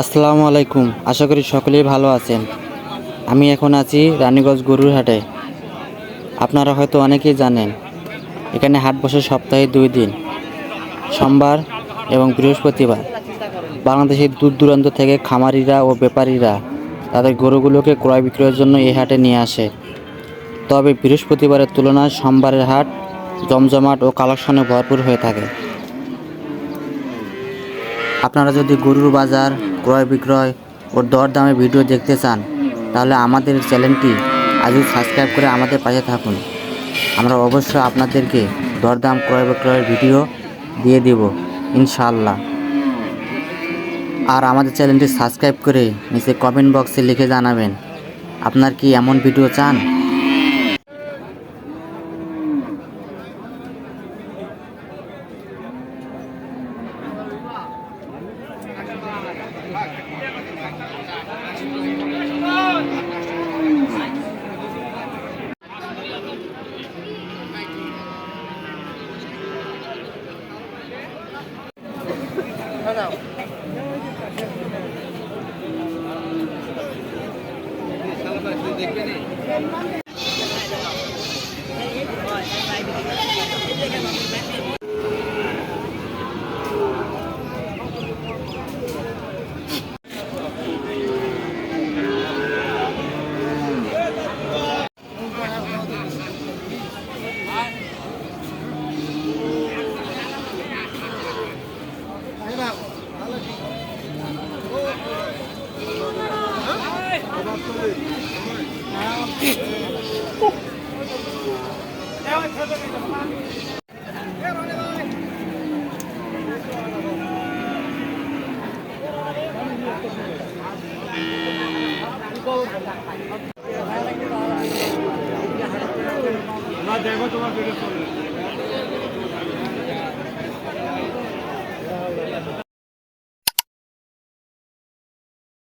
আসসালামু আলাইকুম। আশা করি সকলেই ভালো আছেন। আমি এখন আছি রানীগঞ্জ গরুর হাটে। আপনারা হয়তো অনেকেই জানেন, এখানে হাট বসে সপ্তাহে দুই দিন, সোমবার এবং বৃহস্পতিবার। বাংলাদেশের দূর দূরান্ত থেকে খামারিরা ও ব্যাপারীরা তাদের গরুগুলোকে ক্রয় বিক্রয়ের জন্য এই হাটে নিয়ে আসে। তবে বৃহস্পতিবারের তুলনায় সোমবারের হাট জমজমাট ও কালেকশনে ভরপুর হয়ে থাকে। আপনারা যদি গরুর বাজার, ক্রয় বিক্রয় ও দরদামে ভিডিও দেখতে চান, তাহলে আমাদের চ্যানেলটি আজই সাবস্ক্রাইব করে আমাদের পাশে থাকুন। আমরা অবশ্যই আপনাদেরকে দরদাম, ক্রয় বিক্রয়ের ভিডিও দিয়ে দেব, ইনশাআল্লাহ। আর আমাদের চ্যানেলটি সাবস্ক্রাইব করে নিচে কমেন্ট বক্সে লিখে জানাবেন, আপনার কি এমন ভিডিও চান? দেখবেন না দেখো তোমার ভিডিও চলে